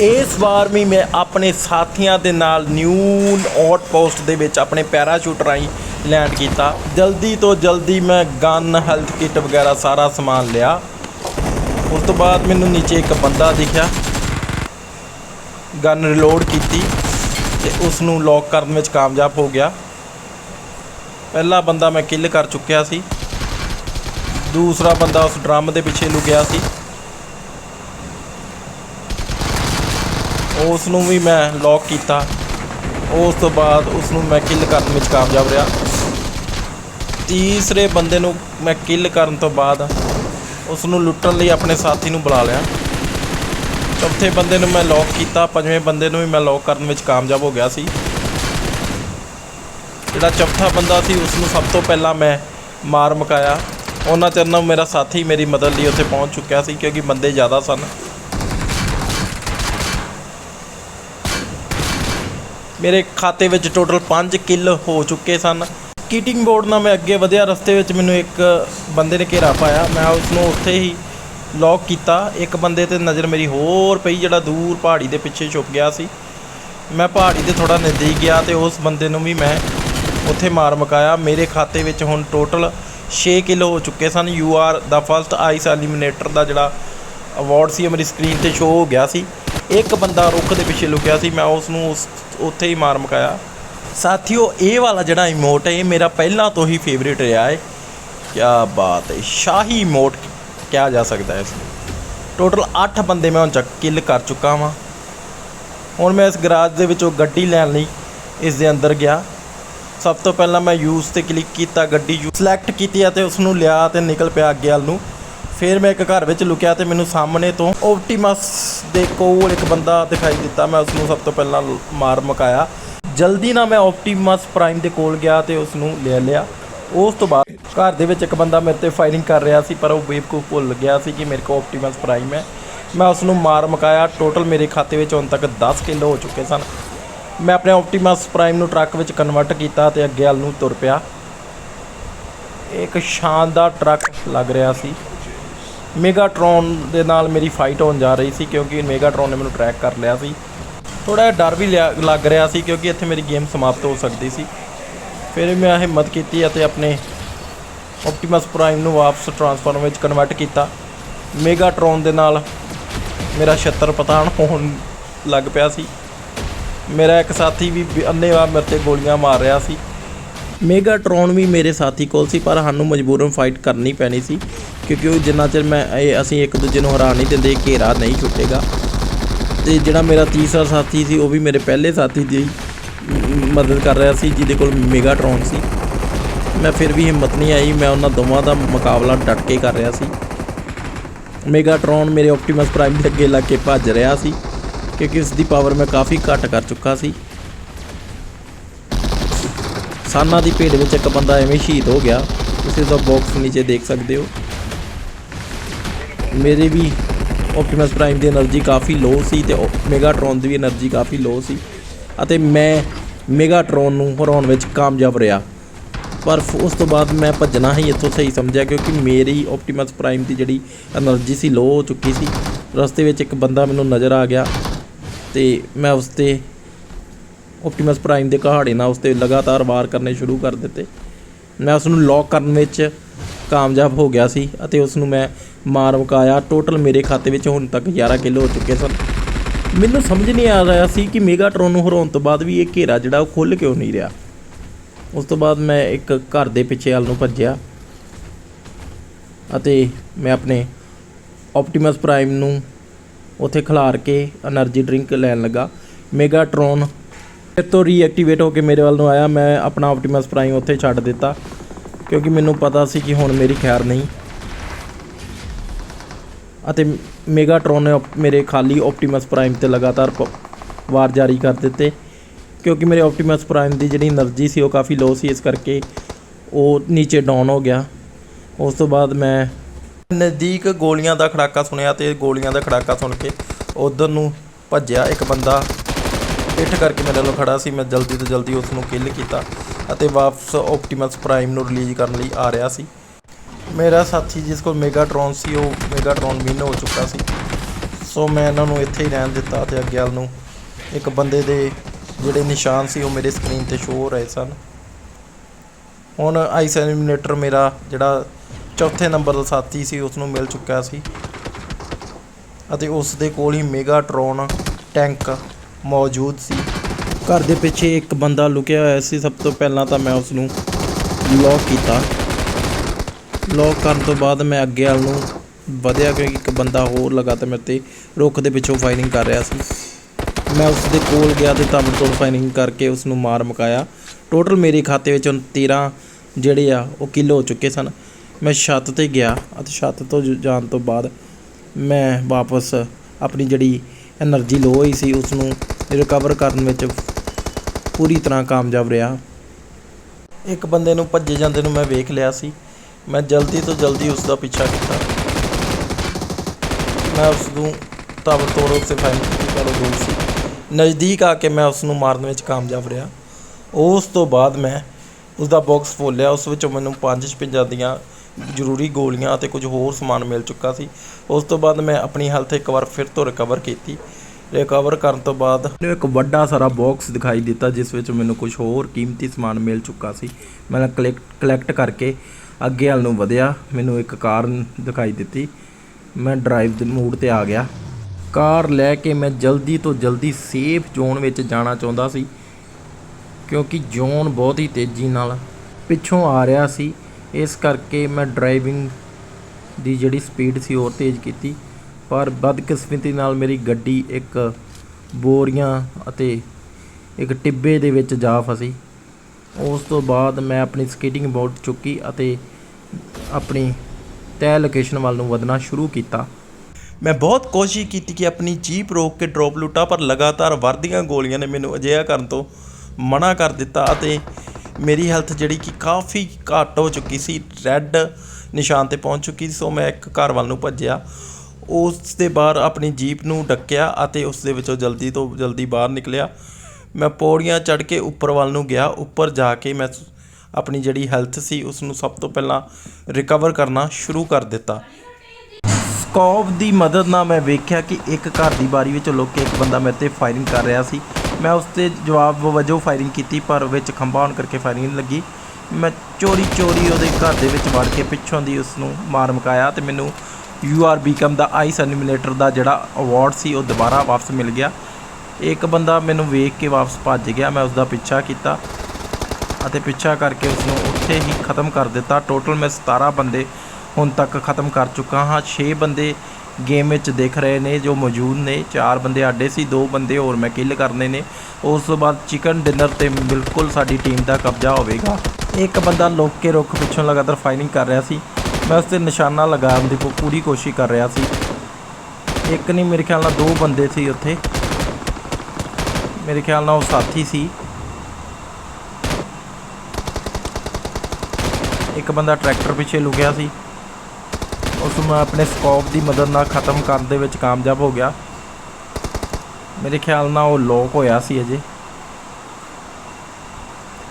ਇਸ ਵਾਰ ਵੀ ਮੈਂ ਆਪਣੇ ਸਾਥੀਆਂ ਦੇ ਨਾਲ ਨਿਊ ਆਊਟ ਪੋਸਟ ਦੇ ਵਿੱਚ ਆਪਣੇ ਪੈਰਾਸ਼ੂਟ ਰਾਹੀਂ ਲੈਂਡ ਕੀਤਾ। ਜਲਦੀ ਤੋਂ ਜਲਦੀ ਮੈਂ ਗਨ ਹੈਲਥ ਕਿਟ ਵਗੈਰਾ ਸਾਰਾ ਸਮਾਨ ਲਿਆ। ਉਸ ਤੋਂ ਬਾਅਦ ਮੈਨੂੰ ਨੀਚੇ ਇੱਕ ਬੰਦਾ ਦਿਖਿਆ। ਗਨ ਰਿਲੋਡ ਕੀਤੀ ਤੇ ਉਸ ਨੂੰ ਲੌਕ ਕਰਨ ਵਿੱਚ ਕਾਮਯਾਬ ਹੋ ਗਿਆ। ਪਹਿਲਾ ਬੰਦਾ ਮੈਂ ਕਿਲ ਕਰ ਚੁੱਕਿਆ ਸੀ। ਦੂਸਰਾ ਬੰਦਾ ਉਸ ਡਰਮ ਦੇ ਪਿੱਛੇ ਲੁਕਿਆ ਸੀ। ਉਸ ਨੂੰ ਵੀ ਮੈਂ ਲੌਕ ਕੀਤਾ। ਉਸ ਤੋਂ ਬਾਅਦ ਉਸ ਨੂੰ ਮੈਂ ਕਿਲ ਕਰਨ ਵਿੱਚ ਕਾਮਯਾਬ ਰਿਹਾ। ਤੀਸਰੇ ਬੰਦੇ ਨੂੰ ਮੈਂ ਕਿਲ ਕਰਨ ਤੋਂ ਬਾਅਦ ਉਸ ਨੂੰ ਲੁੱਟਣ ਲਈ ਆਪਣੇ ਸਾਥੀ ਨੂੰ ਬੁਲਾ ਲਿਆ। ਚੌਥੇ ਬੰਦੇ ਨੂੰ ਮੈਂ ਲੌਕ ਕੀਤਾ। ਪੰਜਵੇਂ ਬੰਦੇ ਨੂੰ ਵੀ ਮੈਂ ਲੌਕ ਕਰਨ ਵਿੱਚ ਕਾਮਯਾਬ ਹੋ ਗਿਆ ਸੀ। ਜਿਹੜਾ ਚੌਥਾ ਬੰਦਾ ਸੀ ਉਸ ਨੂੰ ਸਭ ਤੋਂ ਪਹਿਲਾਂ ਮੈਂ ਮਾਰ ਮੁਕਾਇਆ। ਉਹਨਾਂ ਚਿਰ ਨੂੰ ਮੇਰਾ ਸਾਥੀ ਮੇਰੀ ਮਦਦ ਲਈ ਉੱਥੇ ਪਹੁੰਚ ਚੁੱਕਿਆ ਸੀ, ਕਿਉਂਕਿ ਬੰਦੇ ਜ਼ਿਆਦਾ ਸਨ। ਮੇਰੇ ਖਾਤੇ ਵਿੱਚ ਟੋਟਲ 5 ਕਿੱਲ ਹੋ ਚੁੱਕੇ ਸਨ। ਕੀਟਿੰਗ ਬੋਰਡ ਨਾਲ ਮੈਂ ਅੱਗੇ ਵਧਿਆ। ਰਸਤੇ ਵਿੱਚ ਮੈਨੂੰ ਇੱਕ ਬੰਦੇ ਨੇ ਘੇਰਾ ਪਾਇਆ। ਮੈਂ ਉਸ ਨੂੰ ਉੱਥੇ ਹੀ ਲੌਕ ਕੀਤਾ। ਇੱਕ ਬੰਦੇ ਤੇ ਨਜ਼ਰ ਮੇਰੀ ਹੋਰ ਪਈ, ਜਿਹੜਾ ਦੂਰ ਪਹਾੜੀ ਦੇ ਪਿੱਛੇ ਛੁਪ ਗਿਆ ਸੀ। ਮੈਂ ਪਹਾੜੀ ਦੇ ਥੋੜਾ ਨਜ਼ਦੀਕ ਗਿਆ ਤੇ ਉਸ ਬੰਦੇ ਨੂੰ ਵੀ ਮੈਂ ਉੱਥੇ ਮਾਰ ਮੁਕਾਇਆ। ਮੇਰੇ ਖਾਤੇ ਵਿੱਚ ਹੁਣ ਟੋਟਲ 6 ਕਿਲੋ ਹੋ ਚੁੱਕੇ ਸਨ। You are the first ice eliminator ਦਾ ਜਿਹੜਾ ਅਵਾਰਡ ਸੀ, ਉਹ ਮੇਰੀ ਸਕਰੀਨ ਤੇ ਸ਼ੋ ਹੋ ਗਿਆ ਸੀ। ਇੱਕ ਬੰਦਾ ਰੁੱਖ ਦੇ ਪਿੱਛੇ ਲੁਕਿਆ ਸੀ, ਮੈਂ ਉਸ ਨੂੰ ਉਸ ਉੱਥੇ ਹੀ ਮਾਰ ਮੁਕਾਇਆ। ਸਾਥੀਓ, ਇਹ ਵਾਲਾ ਜਿਹੜਾ ਇਮੋਟ ਹੈ, ਇਹ ਮੇਰਾ ਪਹਿਲਾਂ ਤੋਂ ਹੀ ਫੇਵਰੇਟ ਰਿਹਾ ਹੈ। ਕੀ ਬਾਤ ਹੈ, ਸ਼ਾਹੀ ਇਮੋਟ ਕਿਹਾ ਜਾ ਸਕਦਾ ਹੈ ਇਸ ਨੂੰ। ਟੋਟਲ 8 ਬੰਦੇ ਮੈਂ ਹੁਣ ਚੱਕ ਕਿਲ ਕਰ ਚੁੱਕਾ ਵਾਂ। ਹੁਣ ਮੈਂ ਇਸ ਗਰਾਜ ਦੇ ਵਿੱਚੋਂ ਗੱਡੀ ਲੈਣ ਲਈ ਇਸ ਦੇ ਅੰਦਰ ਗਿਆ। ਸਭ ਤੋਂ ਪਹਿਲਾਂ ਮੈਂ ਯੂਜ਼ ਤੇ ਕਲਿੱਕ ਕੀਤਾ, ਗੱਡੀ ਯੂ ਸਿਲੈਕਟ ਕੀਤੀ ਅਤੇ ਉਸ ਨੂੰ ਲਿਆ ਤੇ ਨਿਕਲ ਪਿਆ ਅੱਗੇ ਵੱਲ ਨੂੰ। ਫਿਰ ਮੈਂ ਇੱਕ ਘਰ ਵਿੱਚ ਲੁਕਿਆ ਤੇ ਮੈਨੂੰ ਸਾਹਮਣੇ ਤੋਂ ਓਪਟੀਮਸ ਦੇ ਕੋਲ ਇੱਕ ਬੰਦਾ ਦਿਖਾਈ ਦਿੱਤਾ। ਮੈਂ ਉਸ ਨੂੰ ਸਭ ਤੋਂ ਪਹਿਲਾਂ ਮਾਰ ਮੁਕਾਇਆ। ਜਲਦੀ ਨਾਲ ਮੈਂ ਓਪਟੀਮਸ ਪ੍ਰਾਈਮ ਦੇ ਕੋਲ ਗਿਆ ਤੇ ਉਸ ਨੂੰ ਲੈ ਲਿਆ। ਉਸ ਤੋਂ ਬਾਅਦ ਘਰ ਦੇ ਵਿੱਚ ਇੱਕ ਬੰਦਾ ਮੇਰੇ ਤੇ ਫਾਇਰਿੰਗ ਕਰ ਰਿਹਾ ਸੀ, ਪਰ ਉਹ ਬੇਵਕੂਫ ਭੁੱਲ ਗਿਆ ਸੀ ਕਿ ਮੇਰੇ ਕੋਲ ਓਪਟੀਮਸ ਪ੍ਰਾਈਮ ਹੈ। ਮੈਂ ਉਸ ਨੂੰ ਮਾਰ ਮੁਕਾਇਆ। ਟੋਟਲ ਮੇਰੇ ਖਾਤੇ ਵਿੱਚ ਹੁਣ ਤੱਕ 10 ਕਿਲੋ ਹੋ ਚੁੱਕੇ ਸਨ। ਮੈਂ ਆਪਣੇ ਓਪਟੀਮਸ ਪ੍ਰਾਈਮ ਨੂੰ ਟਰੱਕ ਵਿੱਚ ਕਨਵਰਟ ਕੀਤਾ ਤੇ ਅੱਗੇ ਵੱਲ ਨੂੰ ਤੁਰ ਪਿਆ। ਇੱਕ ਸ਼ਾਨਦਾਰ ਟਰੱਕ ਲੱਗ ਰਿਹਾ ਸੀ। ਮੈਗਾਟ੍ਰੋਨ ਦੇ ਨਾਲ ਮੇਰੀ ਫਾਈਟ ਹੋਣ ਜਾ ਰਹੀ ਸੀ ਕਿਉਂਕਿ ਮੈਗਾਟ੍ਰੋਨ ਨੇ ਮੈਨੂੰ ਟਰੈਕ ਕਰ ਲਿਆ ਸੀ। ਥੋੜਾ ਜਿਹਾ ਡਰ ਵੀ ਲਿਆ- ਲੱਗ ਰਿਹਾ ਸੀ ਕਿਉਂਕਿ ਇੱਥੇ ਮੇਰੀ ਗੇਮ ਸਮਾਪਤ ਹੋ ਸਕਦੀ ਸੀ। ਫਿਰ ਮੈਂ ਹਿੰਮਤ ਕੀਤੀ ਅਤੇ ਆਪਣੇ ਓਪਟੀਮਸ ਪ੍ਰਾਈਮ ਨੂੰ ਵਾਪਸ ਟਰਾਂਸਫਾਰਮਰ ਵਿੱਚ ਕਨਵਰਟ ਕੀਤਾ। ਮੈਗਾਟ੍ਰੋਨ ਦੇ ਨਾਲ ਮੇਰਾ ਛੱਤਰ ਪਤਾਣ ਹੋਣ ਲੱਗ ਪਿਆ ਸੀ। ਮੇਰਾ ਇੱਕ ਸਾਥੀ ਵੀ ਬ- ਮੇਰੇ ਤੇ ਗੋਲੀਆਂ ਮਾਰ ਰਿਹਾ ਸੀ। ਮੈਗਾਟ੍ਰੋਨ ਵੀ ਮੇਰੇ ਸਾਥੀ ਕੋਲ ਸੀ, ਪਰ ਸਾਨੂੰ ਮਜਬੂਰਨ ਫਾਈਟ ਕਰਨੀ ਪੈਣੀ ਸੀ। ਕਿਉਂਕਿ ਉਹ ਜਿੰਨਾ ਚਿਰ ਮੈਂ, ਇਹ ਅਸੀਂ ਇੱਕ ਦੂਜੇ ਨੂੰ ਹਰਾ ਨਹੀਂ ਦਿੰਦੇ ਘੇਰਾ ਨਹੀਂ ਛੁੱਟੇਗਾ। ਤੇ ਜਿਹੜਾ ਮੇਰਾ ਤੀਸਰਾ ਸਾਥੀ ਸੀ, ਉਹ ਵੀ ਮੇਰੇ ਪਹਿਲੇ ਸਾਥੀ ਦੀ ਮਦਦ ਕਰ ਰਿਹਾ ਸੀ, ਜਿਹਦੇ ਕੋਲ ਮੇਗਾ ਮੈਗਾਟ੍ਰੋਨ ਸੀ। ਮੈਂ ਫਿਰ ਵੀ ਹਿੰਮਤ ਨਹੀਂ ਆਈ, ਮੈਂ ਉਹਨਾਂ ਦੋਵਾਂ ਦਾ ਮੁਕਾਬਲਾ ਡਟ ਕੇ ਕਰ ਰਿਹਾ ਸੀ। ਮੈਗਾਟ੍ਰੋਨ ਮੇਰੇ ਓਪਟੀਮਸ ਪ੍ਰਾਈਮ ਦੇ ਅੱਗੇ ਲੱਗ ਕੇ ਭੱਜ ਰਿਹਾ ਸੀ, ਕਿਉਂਕਿ ਉਸ ਦੀ ਪਾਵਰ ਮੈਂ ਕਾਫੀ ਘੱਟ ਕਰ ਚੁੱਕਾ ਸੀ। ਸਾਨਾ ਦੀ ਭੇਡ ਵਿੱਚ ਇੱਕ ਬੰਦਾ ਐਵੇਂ ਸ਼ਹੀਦ ਹੋ ਗਿਆ, ਤੁਸੀਂ ਦਾ ਬਾਕਸ ਨੀਚੇ ਦੇਖ ਸਕਦੇ ਹੋ। ਮੇਰੇ ਵੀ ਆਪਟੀਮਸ ਪ੍ਰਾਈਮ ਦੀ એનર્ਜੀ ਕਾਫੀ ਲੋ ਸੀ ਤੇ ਮੈਗਾਟ੍ਰੋਨ ਦੀ ਵੀ એનર્ਜੀ ਕਾਫੀ ਲੋ ਸੀ ਅਤੇ ਮੈਂ ਮੈਗਾਟ੍ਰੋਨ ਨੂੰ ਹਰਾਉਣ ਵਿੱਚ ਕਾਮਯਾਬ ਰਿਹਾ। ਪਰ ਉਸ ਤੋਂ ਬਾਅਦ ਮੈਂ ਭੱਜਣਾ ਹੀ ਇੱਥੋਂ ਸਹੀ ਸਮਝਿਆ ਕਿਉਂਕਿ ਮੇਰੀ ਆਪਟੀਮਸ ਪ੍ਰਾਈਮ ਦੀ ਜਿਹੜੀ એનર્ਜੀ ਸੀ ਲੋ ਹੋ ਚੁੱਕੀ ਸੀ। ਰਸਤੇ ਵਿੱਚ ਇੱਕ ਬੰਦਾ ਮੈਨੂੰ ਨਜ਼ਰ ਆ ਗਿਆ ਤੇ ਮੈਂ ਉਸ ਤੇ ਆਪਟੀਮਸ ਪ੍ਰਾਈਮ ਦੇ ਕਹਾੜੇ ਨਾਲ ਉਸ ਤੇ ਲਗਾਤਾਰ ਵਾਰ ਕਰਨੇ ਸ਼ੁਰੂ ਕਰ ਦਿੱਤੇ। ਮੈਂ ਉਸ ਨੂੰ ਲੌਕ ਕਰਨ ਵਿੱਚ ਕਾਮਯਾਬ ਹੋ ਗਿਆ ਸੀ ਅਤੇ ਉਸ ਨੂੰ ਮੈਂ ਮਾਰ ਵਕਾਇਆ। ਟੋਟਲ ਮੇਰੇ ਖਾਤੇ ਵਿੱਚ ਹੁਣ ਤੱਕ 11 ਕਿਲੋ ਹੋ ਚੁੱਕੇ ਸਨ। ਮੈਨੂੰ ਸਮਝ ਨਹੀਂ ਆ ਰਿਹਾ ਸੀ ਕਿ ਮੇਗਾ ਮੇਗਾਟ੍ਰੋਨ ਨੂੰ ਹਰਾਉਣ ਤੋਂ ਬਾਅਦ ਵੀ ਇਹ ਘੇਰਾ ਜਿਹੜਾ ਉਹ ਖੁੱਲ ਕਿਉਂ ਨਹੀਂ ਰਿਹਾ। ਉਸ ਤੋਂ ਬਾਅਦ ਮੈਂ ਇੱਕ ਘਰ ਦੇ ਪਿੱਛੇ ਵੱਲ ਨੂੰ ਭੱਜਿਆ ਅਤੇ ਮੈਂ ਆਪਣੇ ਆਪਟੀਮਸ ਪ੍ਰਾਈਮ ਨੂੰ ਉੱਥੇ ਖਿਲਾਰ ਕੇ એનર્ਜੀ ਡਰਿੰਕ ਲੈਣ ਲੱਗਾ। ਮੇਗਾ ਮੇਗਾਟ੍ਰੋਨ ਤੋਂ ਰੀਐਕਟੀਵੇਟ ਹੋ ਕੇ ਮੇਰੇ ਵੱਲ ਨੂੰ ਆਇਆ। ਮੈਂ ਆਪਣਾ ਆਪਟੀਮਸ ਪ੍ਰਾਈਮ ਉੱਥੇ ਛੱਡ ਦਿੱਤਾ ਕਿਉਂਕਿ ਮੈਨੂੰ ਪਤਾ ਸੀ ਕਿ ਹੁਣ ਮੇਰੀ ਖੈਰ ਨਹੀਂ। ਅਤੇ ਮੇਗਾਟ੍ਰੋਨ ਨੇ ਮੇਰੇ ਖਾਲੀ ਓਪਟੀਮਸ ਪ੍ਰਾਈਮ ਤੇ ਲਗਾਤਾਰ ਵਾਰ ਜਾਰੀ ਕਰ ਦਿੱਤੇ। ਕਿਉਂਕਿ ਮੇਰੇ ਓਪਟੀਮਸ ਪ੍ਰਾਈਮ ਦੀ ਜਿਹੜੀ એનર્ਜੀ ਸੀ ਉਹ ਕਾਫੀ ਲੋ ਸੀ, ਇਸ ਕਰਕੇ ਉਹ ਨੀਚੇ ਡਾਊਨ ਹੋ ਗਿਆ। ਉਸ ਤੋਂ ਬਾਅਦ ਮੈਂ ਨਜ਼ਦੀਕ ਗੋਲੀਆਂ ਦਾ ਖੜਾਕਾ ਸੁਣਿਆ ਤੇ ਗੋਲੀਆਂ ਦਾ ਖੜਾਕਾ ਸੁਣ ਕੇ ਉਧਰ ਨੂੰ ਭੱਜਿਆ। ਇੱਕ ਬੰਦਾ ਇੱਠ ਕਰਕੇ ਮੇਰੇ ਨਾਲ ਖੜਾ ਸੀ। ਮੈਂ ਜਲਦੀ ਤੋਂ ਜਲਦੀ ਉਸ ਨੂੰ ਕਿਲ ਕੀਤਾ ਅਤੇ ਵਾਪਸ ਓਪਟੀਮਸ ਪ੍ਰਾਈਮ ਨੂੰ ਰਿਲੀਜ਼ ਕਰਨ ਲਈ ਆ ਰਿਹਾ ਸੀ। ਮੇਰਾ ਸਾਥੀ ਜਿਸ ਕੋਲ ਮੈਗਾਟ੍ਰੋਨ ਸੀ, ਉਹ ਮੈਗਾਟ੍ਰੋਨ ਵਿਨ ਹੋ ਚੁੱਕਾ ਸੀ। ਸੋ ਮੈਂ ਇਹਨਾਂ ਨੂੰ ਇੱਥੇ ਹੀ ਰਹਿਣ ਦਿੱਤਾ ਤੇ ਅੱਗੇ ਵੱਲ ਨੂੰ ਇੱਕ ਬੰਦੇ ਦੇ ਜਿਹੜੇ ਨਿਸ਼ਾਨ ਸੀ, ਉਹ ਮੇਰੇ ਸਕਰੀਨ ਤੇ ਸ਼ੋ ਹੋ ਰਹੇ ਸਨ। ਹੁਣ ਆਈਸ ਐਲੀਮੀਨੇਟਰ ਮੇਰਾ ਜਿਹੜਾ ਚੌਥੇ ਨੰਬਰ ਦਾ ਸਾਥੀ ਸੀ ਉਸ ਨੂੰ ਮਿਲ ਚੁੱਕਿਆ ਸੀ। ਅਤੇ ਉਸ ਦੇ ਕੋਲ ਹੀ ਮੈਗਾਟ੍ਰੋਨ ਟੈਂਕ ਮੌਜੂਦ ਸੀ। ਘਰ ਦੇ ਪਿੱਛੇ ਇੱਕ ਬੰਦਾ ਲੁਕਿਆ ਹੋਇਆ ਸੀ, ਸਭ ਤੋਂ ਪਹਿਲਾਂ ਤਾਂ ਮੈਂ ਉਸ ਨੂੰ ਲੌਕ ਕੀਤਾ। ਲੌਕ ਕਰਨ ਤੋਂ ਬਾਅਦ ਮੈਂ ਅੱਗੇ ਵੱਲ ਨੂੰ ਵਧਿਆ ਕਿਉਂਕਿ ਇੱਕ ਬੰਦਾ ਹੋਰ ਲਗਾਤਾਰ ਮੇਰੇ ਤੇ ਰੁੱਖ ਦੇ ਪਿੱਛੋਂ ਫਾਇਰਿੰਗ ਕਰ ਰਿਹਾ ਸੀ। ਮੈਂ ਉਸ ਦੇ ਕੋਲ ਗਿਆ ਤੇ ਤੋਂ ਫਾਇਰਿੰਗ ਕਰਕੇ ਉਸ ਨੂੰ ਮਾਰ ਮੁਕਾਇਆ। ਟੋਟਲ ਮੇਰੇ ਖਾਤੇ ਵਿੱਚ 13 ਜਿਹੜੇ ਆ, ਉਹ ਕਿਲ ਹੋ ਚੁੱਕੇ ਸਨ। ਮੈਂ ਛੱਤ ਤੇ ਗਿਆ ਅਤੇ ਛੱਤ ਤੋਂ ਜਾਣ ਤੋਂ ਬਾਅਦ ਮੈਂ ਵਾਪਸ ਆਪਣੀ ਜਿਹੜੀ એનર્ਜੀ ਲੋ ਹੋਈ ਸੀ ਉਸ ਨੂੰ ਰਿਕਵਰ ਕਰਨ ਵਿੱਚ ਪੂਰੀ ਤਰ੍ਹਾਂ ਕਾਮਯਾਬ ਰਿਹਾ। ਇੱਕ ਬੰਦੇ ਨੂੰ ਭੱਜੇ ਜਾਂਦੇ ਨੂੰ ਮੈਂ ਵੇਖ ਲਿਆ ਸੀ। ਮੈਂ ਜਲਦੀ ਤੋਂ ਜਲਦੀ ਉਸ ਦਾ ਪਿੱਛਾ ਕੀਤਾ। ਮੈਂ ਉਸ ਨੂੰ ਤਾਬੜਤੋੜ ਉਸ 'ਤੇ ਫਾਇਰਿੰਗ ਕੀਤੀ, ਪਰ ਉਹ ਦੂਰ ਸੀ। ਨਜ਼ਦੀਕ ਆ ਕੇ ਮੈਂ ਉਸ ਨੂੰ ਮਾਰਨ ਵਿੱਚ ਕਾਮਯਾਬ ਰਿਹਾ। ਉਸ ਤੋਂ ਬਾਅਦ ਮੈਂ ਉਸ ਦਾ ਬਾਕਸ ਫੋਲਿਆ। ਉਸ ਵਿੱਚੋਂ ਮੈਨੂੰ ਪੰਜ ਛਪੰਜਾ ਦੀਆਂ ਜ਼ਰੂਰੀ ਗੋਲੀਆਂ ਅਤੇ ਕੁਝ ਹੋਰ ਸਮਾਨ ਮਿਲ ਚੁੱਕਾ ਸੀ। ਉਸ ਤੋਂ ਬਾਅਦ ਮੈਂ ਆਪਣੀ ਹੈਲਥ ਇੱਕ ਵਾਰ ਫਿਰ ਤੋਂ ਰਿਕਵਰ ਕੀਤੀ। ਰਿਕਵਰ ਕਰਨ ਤੋਂ ਬਾਅਦ ਮੈਨੂੰ ਇੱਕ ਵੱਡਾ ਸਾਰਾ ਬਾਕਸ ਦਿਖਾਈ ਦਿੱਤਾ, ਜਿਸ ਵਿੱਚ ਮੈਨੂੰ ਕੁਝ ਹੋਰ ਕੀਮਤੀ ਸਮਾਨ ਮਿਲ ਚੁੱਕਾ ਸੀ। ਮੈਂ ਕਲੈਕਟ ਕਲੈਕਟ ਕਰਕੇ ਅੱਗੇ ਵੱਲ ਨੂੰ ਵਧਿਆ। ਮੈਨੂੰ ਇੱਕ ਕਾਰ ਦਿਖਾਈ ਦਿੱਤੀ। ਮੈਂ ਡਰਾਈਵ ਦੇ ਮੂਡ ਤੇ ਆ ਗਿਆ। ਕਾਰ ਲੈ ਕੇ ਮੈਂ ਜਲਦੀ ਤੋਂ ਜਲਦੀ ਸੇਫ ਜ਼ੋਨ ਵਿੱਚ ਜਾਣਾ ਚਾਹੁੰਦਾ ਸੀ, ਕਿਉਂਕਿ ਜ਼ੋਨ ਬਹੁਤ ਹੀ ਤੇਜ਼ੀ ਨਾਲ ਪਿੱਛੋਂ ਆ ਰਿਹਾ ਸੀ। ਇਸ ਕਰਕੇ ਮੈਂ ਡਰਾਈਵਿੰਗ ਦੀ ਜਿਹੜੀ ਸਪੀਡ ਸੀ ਹੋਰ ਤੇਜ਼ ਕੀਤੀ। ਪਰ ਬਦਕਿਸਮਤੀ ਨਾਲ ਮੇਰੀ ਗੱਡੀ ਇੱਕ ਬੋਰੀਆਂ ਅਤੇ ਇੱਕ ਟਿੱਬੇ ਦੇ ਵਿੱਚ ਜਾ ਫਸੀ। ਉਸ ਤੋਂ ਬਾਅਦ ਮੈਂ ਆਪਣੀ ਸਕੇਟਿੰਗ ਬੋਰਡ ਚੁੱਕੀ ਅਤੇ ਆਪਣੀ ਤੈਅ ਲੋਕੇਸ਼ਨ ਵੱਲ ਨੂੰ ਵਧਣਾ ਸ਼ੁਰੂ ਕੀਤਾ। ਮੈਂ ਬਹੁਤ ਕੋਸ਼ਿਸ਼ ਕੀਤੀ ਕਿ ਆਪਣੀ ਜੀਪ ਰੋਕ ਕੇ ਡ੍ਰੌਪ ਲੁੱਟਾ, ਪਰ ਲਗਾਤਾਰ ਵਰਦੀਆਂ ਗੋਲੀਆਂ ਨੇ ਮੈਨੂੰ ਅਜਿਹਾ ਕਰਨ ਤੋਂ ਮਨਾ ਕਰ ਦਿੱਤਾ ਅਤੇ ਮੇਰੀ ਹੈਲਥ ਜਿਹੜੀ ਕਿ ਕਾਫੀ ਘੱਟ ਹੋ ਚੁੱਕੀ ਸੀ ਰੈੱਡ ਨਿਸ਼ਾਨ ਤੇ ਪਹੁੰਚ ਚੁੱਕੀ ਸੀ, ਸੋ ਮੈਂ ਇੱਕ ਘਰ ਵੱਲ ਨੂੰ ਭੱਜਿਆ। ਉਸ ਦੇ ਬਾਹਰ ਆਪਣੀ ਜੀਪ ਨੂੰ ਡੱਕਿਆ ਅਤੇ ਉਸ ਦੇ ਵਿੱਚੋਂ ਜਲਦੀ ਤੋਂ ਜਲਦੀ ਬਾਹਰ ਨਿਕਲਿਆ। ਮੈਂ ਪੌੜੀਆਂ ਚੜ੍ਹ ਕੇ ਉੱਪਰ ਵੱਲ ਨੂੰ ਗਿਆ, ਉੱਪਰ ਜਾ ਕੇ ਮੈਂ ਆਪਣੀ ਜਿਹੜੀ ਹੈਲਥ ਸੀ ਉਸ ਨੂੰ ਸਭ ਤੋਂ ਪਹਿਲਾਂ ਰਿਕਵਰ ਕਰਨਾ ਸ਼ੁਰੂ ਕਰ ਦਿੱਤਾ। ਸਕੋਪ ਦੀ ਮਦਦ ਨਾਲ ਮੈਂ ਵੇਖਿਆ ਕਿ ਇੱਕ ਘਰ ਦੀ ਬਾਰੀ ਵਿੱਚ ਲੁੱਕ ਕੇ ਇੱਕ ਬੰਦਾ ਮੇਰੇ ਤੇ ਫਾਇਰਿੰਗ ਕਰ ਰਿਹਾ ਸੀ। ਮੈਂ ਉਸ ਤੇ ਜਵਾਬ ਵਜੋਂ ਫਾਇਰਿੰਗ ਕੀਤੀ, ਪਰ ਵਿੱਚ ਖੰਭਾ ਹੋਣ ਕਰਕੇ ਫਾਇਰਿੰਗ ਨਹੀਂ ਲੱਗੀ। ਮੈਂ ਚੋਰੀ ਚੋਰੀ ਉਹਦੇ ਘਰ ਦੇ ਵਿੱਚ ਵੜ ਕੇ ਪਿੱਛੋਂ ਦੀ ਉਸ ਨੂੰ ਮਾਰ ਮੁਕਾਇਆ ਤੇ ਮੈਨੂੰ you are become the ice eliminator ਦਾ ਜਿਹੜਾ ਅਵਾਰਡ ਸੀ, ਉਹ ਦੁਬਾਰਾ ਵਾਪਸ ਮਿਲ ਗਿਆ। ਇੱਕ ਬੰਦਾ ਮੈਨੂੰ ਵੇਖ ਕੇ ਵਾਪਸ ਭੱਜ ਗਿਆ, ਮੈਂ ਉਸ ਦਾ ਪਿੱਛਾ ਕੀਤਾ ਅਤੇ ਪਿੱਛਾ ਕਰਕੇ ਉਸ ਨੂੰ ਉੱਥੇ ਹੀ ਖਤਮ ਕਰ ਦਿੱਤਾ। ਟੋਟਲ ਮੈਂ 17 ਬੰਦੇ ਹੁਣ ਤੱਕ ਖਤਮ ਕਰ ਚੁੱਕਾ ਹਾਂ। 6 ਬੰਦੇ ਗੇਮ ਵਿੱਚ ਦਿਖ ਰਹੇ ਨੇ ਜੋ ਮੌਜੂਦ ਨੇ। 4 ਬੰਦੇ ਆਡੇ ਸੀ 2 ਬੰਦੇ ਹੋਰ ਮੈਂ ਕਿਲ ਕਰਨੇ ਨੇ। ਉਸ ਤੋਂ ਬਾਅਦ ਚਿਕਨ ਡਿਨਰ ਤੇ ਬਿਲਕੁਲ ਸਾਡੀ ਟੀਮ ਦਾ ਕਬਜ਼ਾ ਹੋਵੇਗਾ। ਇੱਕ ਬੰਦਾ ਲੋਕ ਕੇ ਰੁੱਖ ਪਿੱਛੋਂ ਲਗਾਤਾਰ ਫਾਇਰਿੰਗ ਕਰ ਰਿਹਾ ਸੀ। ਮੈਂ ਉਸ ਤੇ ਨਿਸ਼ਾਨਾ ਲਗਾਉਣ ਦੀ ਪੂ- ਪੂਰੀ ਕੋਸ਼ਿਸ਼ ਕਰ ਰਿਹਾ ਸੀ। ਇੱਕ ਨਹੀਂ ਮੇਰੇ ਖਿਆਲ ਨਾਲ ਦੋ ਬੰਦੇ ਸੀ ਉੱਥੇ। ਮੇਰੇ ਖਿਆਲ ਨਾਲ ਉਹ ਸਾਥੀ ਸੀ। ਇੱਕ ਬੰਦਾ ਟਰੈਕਟਰ ਪਿੱਛੇ ਲੁਕਿਆ ਸੀ। ਉਸ ਨੂੰ ਮੈਂ ਆਪਣੇ ਸਕੋਪ ਦੀ ਮਦਦ ਨਾਲ ਖਤਮ ਕਰਨ ਦੇ ਵਿੱਚ ਕਾਮਯਾਬ ਹੋ ਗਿਆ। ਮੇਰੇ ਖਿਆਲ ਨਾਲ ਉਹ ਲੋਕ ਹੋਇਆ ਸੀ ਅਜੇ।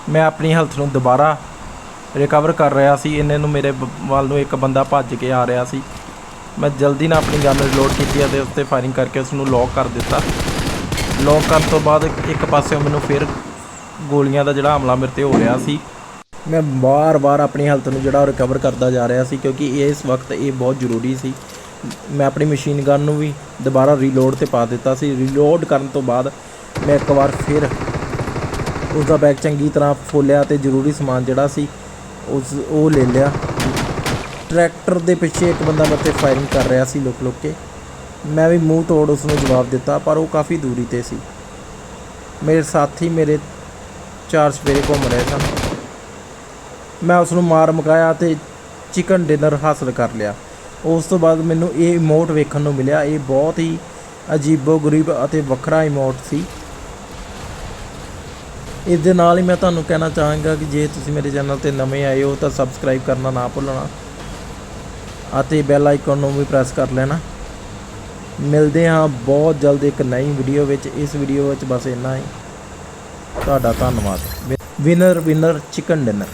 ਮੈਂ ਆਪਣੀ ਹੈਲਥ ਨੂੰ ਦੁਬਾਰਾ ਰਿਕਵਰ ਕਰ ਰਿਹਾ ਸੀ। ਇੰਨੇ ਨੂੰ ਮੇਰੇ ਵੱਲ ਨੂੰ ਇੱਕ ਬੰਦਾ ਭੱਜ ਕੇ ਆ ਰਿਹਾ ਸੀ। ਮੈਂ ਜਲਦੀ ਨਾਲ ਆਪਣੀ ਗਨ ਲੋਡ ਕੀਤੀ ਅਤੇ ਉਸ ਤੇ ਫਾਇਰਿੰਗ ਕਰਕੇ ਉਸ ਨੂੰ ਲੌਕ ਕਰ ਦਿੱਤਾ। ਲੌਕ ਕਰਨ ਤੋਂ ਬਾਅਦ ਇੱਕ ਪਾਸੇ ਮੈਨੂੰ ਫਿਰ ਗੋਲੀਆਂ ਦਾ ਜਿਹੜਾ ਹਮਲਾ ਮੇਰੇ ਤੇ ਹੋ ਰਿਹਾ ਸੀ। ਮੈਂ ਬਾਰ-ਬਾਰ ਆਪਣੀ ਹਾਲਤ ਨੂੰ ਜਿਹੜਾ ਰਿਕਵਰ ਕਰਦਾ ਜਾ ਰਿਹਾ ਸੀ ਕਿਉਂਕਿ ਇਸ ਵਕਤ ਇਹ ਬਹੁਤ ਜ਼ਰੂਰੀ ਸੀ। ਮੈਂ ਆਪਣੀ ਮਸ਼ੀਨ ਗਨ ਨੂੰ ਵੀ ਦੁਬਾਰਾ ਰੀਲੋਡ ਤੇ ਪਾ ਦਿੱਤਾ ਸੀ। ਰੀਲੋਡ ਕਰਨ ਤੋਂ ਬਾਅਦ ਮੈਂ ਇੱਕ ਵਾਰ ਫਿਰ ਉਸ ਦਾ ਬੈਗ ਚੰਗੀ ਤਰ੍ਹਾਂ ਫੋਲਿਆ ਤੇ ਜ਼ਰੂਰੀ ਸਮਾਨ ਜਿਹੜਾ ਸੀ ਉਸ ਉਹ ਲੈ ਲਿਆ। ਟਰੈਕਟਰ ਦੇ ਪਿੱਛੇ ਇੱਕ ਬੰਦਾ ਮੇਰੇ ਤੇ ਫਾਇਰਿੰਗ ਕਰ ਰਿਹਾ ਸੀ ਲੁਕ ਲੁਕ ਕੇ। ਮੈਂ ਵੀ ਮੂੰਹ ਤੋੜ ਉਸ ਨੂੰ ਜਵਾਬ ਦਿੱਤਾ, ਪਰ ਉਹ ਕਾਫੀ ਦੂਰੀ ਤੇ ਸੀ। ਮੇਰੇ ਸਾਥੀ ਮੇਰੇ ਚਾਰ ਸਵੇਰੇ ਘੁੰਮ ਰਹੇ ਸਨ। ਮੈਂ ਉਸ ਨੂੰ ਮਾਰ ਮੁਕਾਇਆ ਤੇ ਚਿਕਨ ਡਿਨਰ ਹਾਸਲ ਕਰ ਲਿਆ। ਉਸ ਤੋਂ ਬਾਅਦ ਮੈਨੂੰ ਇਹ ਇਮੋਟ ਵੇਖਣ ਨੂੰ ਮਿਲਿਆ। ਇਹ ਬਹੁਤ ਹੀ ਅਜੀਬੋ ਗਰੀਬ ਅਤੇ ਵੱਖਰਾ ਇਮੋਟ ਸੀ। ਇਸ ਦੇ ਨਾਲ ਹੀ ਮੈਂ ਤੁਹਾਨੂੰ ਕਹਿਣਾ ਚਾਹਾਂਗਾ ਕਿ ਜੇ ਤੁਸੀਂ ਮੇਰੇ ਚੈਨਲ ਤੇ ਨਵੇਂ ਆਏ ਹੋ ਤਾਂ ਸਬਸਕ੍ਰਾਈਬ ਕਰਨਾ ਨਾ ਭੁੱਲਣਾ ਅਤੇ ਬੈਲ ਆਈਕਨ ਨੂੰ ਵੀ ਪ੍ਰੈਸ ਕਰ ਲੈਣਾ। ਮਿਲਦੇ ਹਾਂ ਬਹੁਤ ਜਲਦ ਇੱਕ ਨਈ ਵੀਡੀਓ ਵਿੱਚ। ਇਸ ਵੀਡੀਓ ਵਿੱਚ ਬਸ ਇੰਨਾ ਹੀ। ਤੁਹਾਡਾ ਧੰਨਵਾਦ। Winner winner chicken dinner